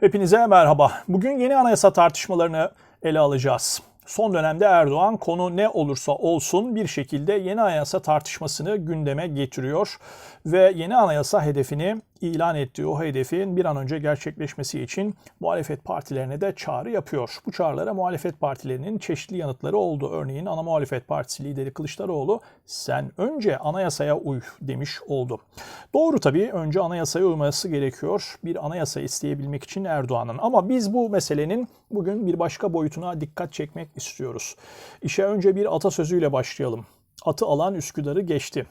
Hepinize merhaba. Bugün yeni anayasa tartışmalarını ele alacağız. Son dönemde Erdoğan konu ne olursa olsun bir şekilde yeni anayasa tartışmasını gündeme getiriyor ve yeni anayasa hedefini ilan ettiği o hedefin bir an önce gerçekleşmesi için muhalefet partilerine de çağrı yapıyor. Bu çağrılara muhalefet partilerinin çeşitli yanıtları oldu. Örneğin ana muhalefet partisi lideri Kılıçdaroğlu sen önce anayasaya uy demiş oldu. Doğru tabii önce anayasaya uyması gerekiyor bir anayasa isteyebilmek için Erdoğan'ın. Ama biz bu meselenin bugün bir başka boyutuna dikkat çekmek istiyoruz. İşe önce bir atasözüyle başlayalım. Atı alan Üsküdar'ı geçti.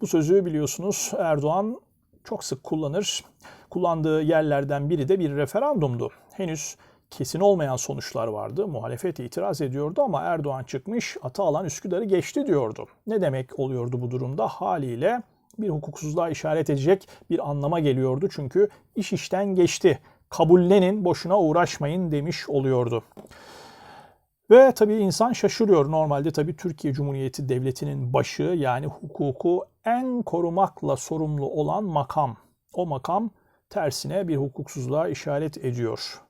Bu sözü biliyorsunuz Erdoğan çok sık kullanır. Kullandığı yerlerden biri de bir referandumdu. Henüz kesin olmayan sonuçlar vardı. Muhalefet itiraz ediyordu ama Erdoğan çıkmış atı alan Üsküdar'ı geçti diyordu. Ne demek oluyordu bu durumda? Haliyle bir hukuksuzluğa işaret edecek bir anlama geliyordu. Çünkü iş işten geçti. Kabullenin, boşuna uğraşmayın demiş oluyordu. Ve tabii insan şaşırıyor. Normalde tabii Türkiye Cumhuriyeti Devleti'nin başı yani hukuku en korumakla sorumlu olan makam. O makam tersine bir hukuksuzluğa işaret ediyor.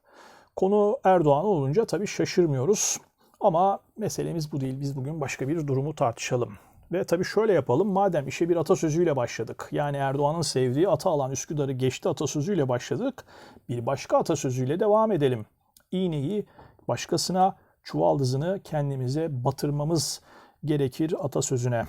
Konu Erdoğan olunca tabii şaşırmıyoruz. Ama meselemiz bu değil. Biz bugün başka bir durumu tartışalım. Ve tabii şöyle yapalım. Madem işe bir atasözüyle başladık. Yani Erdoğan'ın sevdiği ata alan Üsküdar'ı geçti atasözüyle başladık. Bir başka atasözüyle devam edelim. İğneyi başkasına, çuvaldızını kendimize batırmamız gerekir atasözüne.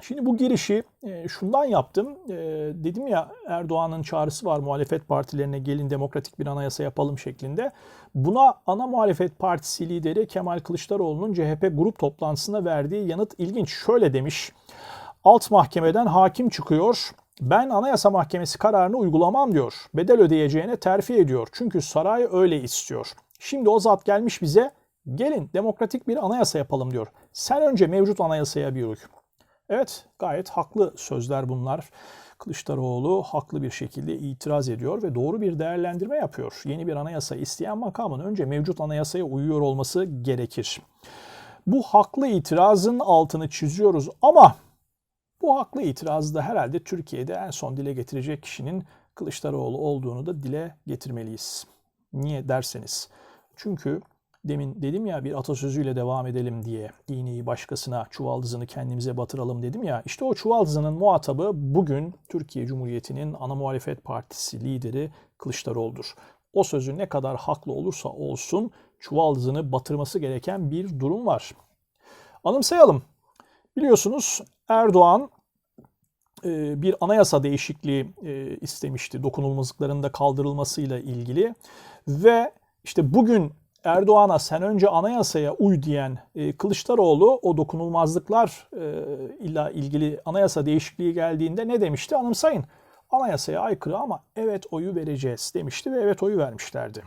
Şimdi bu girişi e, şundan yaptım. E, dedim ya Erdoğan'ın çağrısı var muhalefet partilerine gelin demokratik bir anayasa yapalım şeklinde. Buna ana muhalefet partisi lideri Kemal Kılıçdaroğlu'nun CHP grup toplantısında verdiği yanıt ilginç. Şöyle demiş. Alt mahkemeden hakim çıkıyor. Ben Anayasa Mahkemesi kararını uygulamam diyor. Bedel ödeyeceğine terfi ediyor. Çünkü saray öyle istiyor. Şimdi o zat gelmiş bize gelin demokratik bir anayasa yapalım diyor. Sen önce mevcut anayasaya bir uy. Evet gayet haklı sözler bunlar. Kılıçdaroğlu haklı bir şekilde itiraz ediyor ve doğru bir değerlendirme yapıyor. Yeni bir anayasa isteyen makamın önce mevcut anayasaya uyuyor olması gerekir. Bu haklı itirazın altını çiziyoruz ama bu haklı itirazı da herhalde Türkiye'de en son dile getirecek kişinin Kılıçdaroğlu olduğunu da dile getirmeliyiz. Niye derseniz. Çünkü demin dedim ya bir atasözüyle devam edelim diye iğneyi başkasına çuvaldızını kendimize batıralım dedim ya işte o çuvaldızının muhatabı bugün Türkiye Cumhuriyeti'nin ana muhalefet partisi lideri Kılıçdaroğlu'dur. O sözü ne kadar haklı olursa olsun çuvaldızını batırması gereken bir durum var. Anımsayalım. Biliyorsunuz Erdoğan e, bir anayasa değişikliği e, istemişti dokunulmazlıkların da kaldırılmasıyla ilgili ve işte bugün Erdoğan'a sen önce anayasaya uy diyen e, Kılıçdaroğlu o dokunulmazlıklar ile ilgili anayasa değişikliği geldiğinde ne demişti? Anımsayın anayasaya aykırı ama evet oyu vereceğiz demişti ve evet oyu vermişlerdi.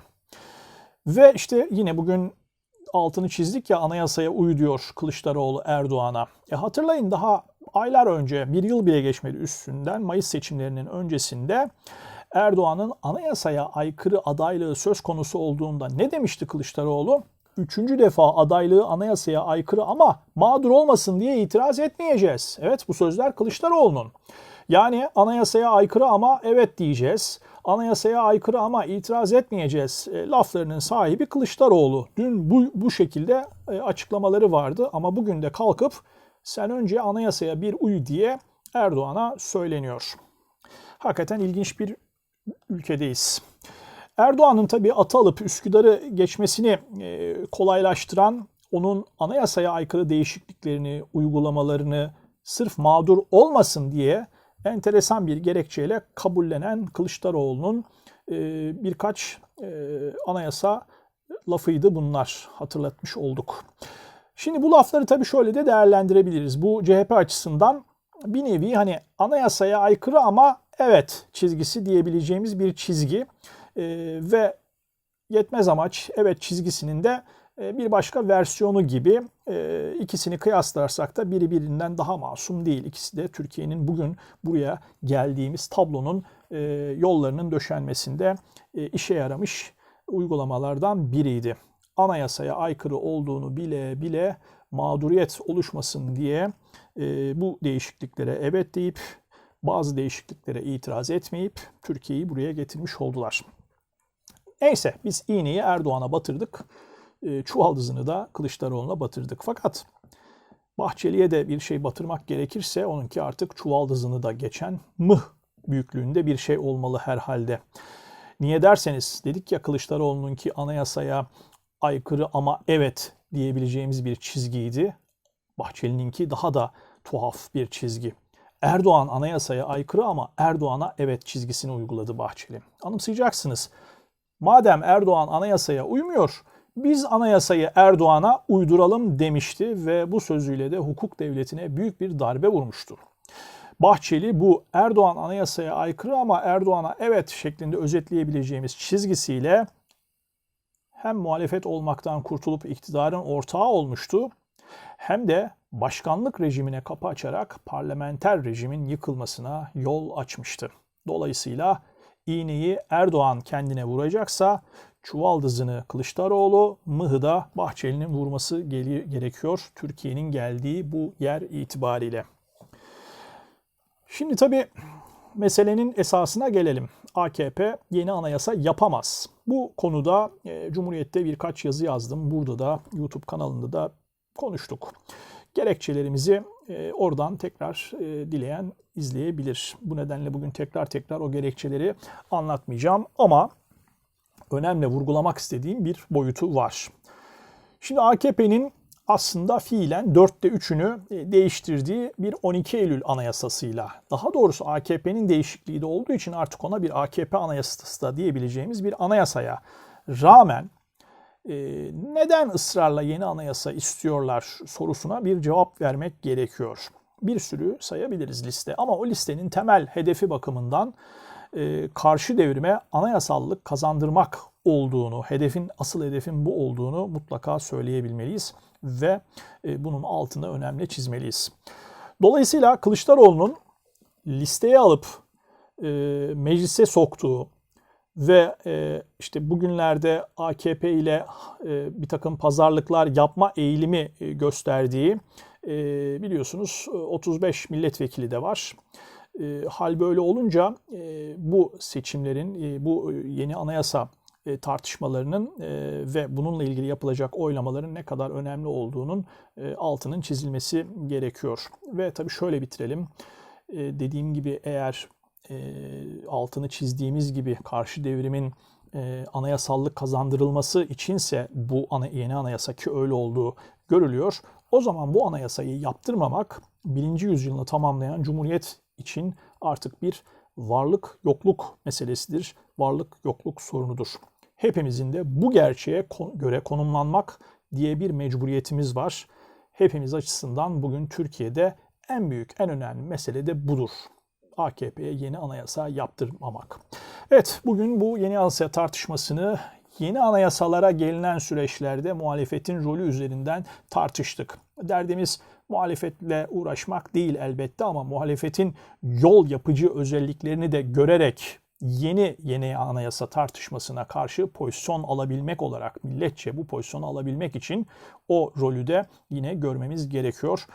Ve işte yine bugün altını çizdik ya anayasaya uy diyor Kılıçdaroğlu Erdoğan'a. E hatırlayın daha aylar önce bir yıl bile geçmedi üstünden Mayıs seçimlerinin öncesinde Erdoğan'ın anayasaya aykırı adaylığı söz konusu olduğunda ne demişti Kılıçdaroğlu? Üçüncü defa adaylığı anayasaya aykırı ama mağdur olmasın diye itiraz etmeyeceğiz. Evet bu sözler Kılıçdaroğlu'nun. Yani anayasaya aykırı ama evet diyeceğiz. Anayasaya aykırı ama itiraz etmeyeceğiz. E, laflarının sahibi Kılıçdaroğlu. Dün bu, bu şekilde e, açıklamaları vardı ama bugün de kalkıp sen önce anayasaya bir uy diye Erdoğan'a söyleniyor. Hakikaten ilginç bir ülkedeyiz. Erdoğan'ın tabii atı alıp Üsküdar'ı geçmesini e, kolaylaştıran onun anayasaya aykırı değişikliklerini, uygulamalarını sırf mağdur olmasın diye enteresan bir gerekçeyle kabullenen Kılıçdaroğlu'nun e, birkaç e, anayasa lafıydı bunlar hatırlatmış olduk. Şimdi bu lafları tabii şöyle de değerlendirebiliriz. Bu CHP açısından bir nevi hani anayasaya aykırı ama evet çizgisi diyebileceğimiz bir çizgi e, ve yetmez amaç evet çizgisinin de e, bir başka versiyonu gibi e, ikisini kıyaslarsak da biri birinden daha masum değil. İkisi de Türkiye'nin bugün buraya geldiğimiz tablonun e, yollarının döşenmesinde işe yaramış uygulamalardan biriydi. Anayasaya aykırı olduğunu bile bile mağduriyet oluşmasın diye bu değişikliklere evet deyip bazı değişikliklere itiraz etmeyip Türkiye'yi buraya getirmiş oldular. Neyse biz iğneyi Erdoğan'a batırdık. E, çuvaldızını da Kılıçdaroğlu'na batırdık. Fakat Bahçeli'ye de bir şey batırmak gerekirse onunki artık çuvaldızını da geçen mıh büyüklüğünde bir şey olmalı herhalde. Niye derseniz dedik ya Kılıçdaroğlu'nunki anayasaya aykırı ama evet diyebileceğimiz bir çizgiydi. Bahçeli'ninki daha da tuhaf bir çizgi. Erdoğan anayasaya aykırı ama Erdoğan'a evet çizgisini uyguladı Bahçeli. Anımsayacaksınız. Madem Erdoğan anayasaya uymuyor, biz anayasayı Erdoğan'a uyduralım demişti ve bu sözüyle de hukuk devletine büyük bir darbe vurmuştu. Bahçeli bu Erdoğan anayasaya aykırı ama Erdoğan'a evet şeklinde özetleyebileceğimiz çizgisiyle hem muhalefet olmaktan kurtulup iktidarın ortağı olmuştu hem de başkanlık rejimine kapı açarak parlamenter rejimin yıkılmasına yol açmıştı. Dolayısıyla iğneyi Erdoğan kendine vuracaksa çuvaldızını Kılıçdaroğlu, mıhı da Bahçeli'nin vurması gerekiyor Türkiye'nin geldiği bu yer itibariyle. Şimdi tabii meselenin esasına gelelim. AKP yeni anayasa yapamaz. Bu konuda e, Cumhuriyet'te birkaç yazı yazdım. Burada da YouTube kanalında da konuştuk. Gerekçelerimizi e, oradan tekrar e, dileyen izleyebilir. Bu nedenle bugün tekrar tekrar o gerekçeleri anlatmayacağım ama önemli vurgulamak istediğim bir boyutu var. Şimdi AKP'nin aslında fiilen 4'te 3'ünü e, değiştirdiği bir 12 Eylül anayasasıyla, daha doğrusu AKP'nin değişikliği de olduğu için artık ona bir AKP anayasası da diyebileceğimiz bir anayasaya rağmen e, neden ısrarla yeni anayasa istiyorlar sorusuna bir cevap vermek gerekiyor. Bir sürü sayabiliriz liste ama o listenin temel hedefi bakımından e, karşı devrime anayasallık kazandırmak olduğunu, hedefin asıl hedefin bu olduğunu mutlaka söyleyebilmeliyiz ve e, bunun altında önemli çizmeliyiz. Dolayısıyla Kılıçdaroğlu'nun listeye alıp e, meclise soktuğu ve e, işte bugünlerde AKP ile e, bir takım pazarlıklar yapma eğilimi e, gösterdiği e, biliyorsunuz 35 milletvekili de var. E, hal böyle olunca e, bu seçimlerin, e, bu yeni anayasa e, tartışmalarının e, ve bununla ilgili yapılacak oylamaların ne kadar önemli olduğunun e, altının çizilmesi gerekiyor. Ve tabii şöyle bitirelim. Dediğim gibi eğer altını çizdiğimiz gibi karşı devrimin anayasallık kazandırılması içinse bu yeni anayasa ki öyle olduğu görülüyor. O zaman bu anayasayı yaptırmamak birinci yüzyılını tamamlayan Cumhuriyet için artık bir varlık yokluk meselesidir. Varlık yokluk sorunudur hepimizin de bu gerçeğe göre konumlanmak diye bir mecburiyetimiz var. Hepimiz açısından bugün Türkiye'de en büyük, en önemli mesele de budur. AKP'ye yeni anayasa yaptırmamak. Evet, bugün bu yeni anayasa tartışmasını yeni anayasalara gelinen süreçlerde muhalefetin rolü üzerinden tartıştık. Derdimiz muhalefetle uğraşmak değil elbette ama muhalefetin yol yapıcı özelliklerini de görerek yeni yeni anayasa tartışmasına karşı pozisyon alabilmek olarak milletçe bu pozisyonu alabilmek için o rolü de yine görmemiz gerekiyor.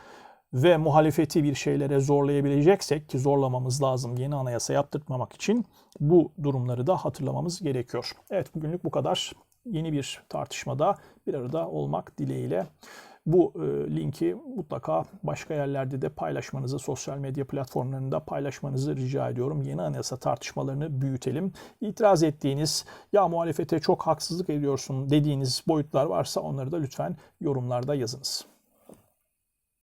Ve muhalefeti bir şeylere zorlayabileceksek ki zorlamamız lazım yeni anayasa yaptırmamak için bu durumları da hatırlamamız gerekiyor. Evet bugünlük bu kadar. Yeni bir tartışmada bir arada olmak dileğiyle. Bu e, linki mutlaka başka yerlerde de paylaşmanızı, sosyal medya platformlarında paylaşmanızı rica ediyorum. Yeni anayasa tartışmalarını büyütelim. İtiraz ettiğiniz, ya muhalefete çok haksızlık ediyorsun dediğiniz boyutlar varsa onları da lütfen yorumlarda yazınız.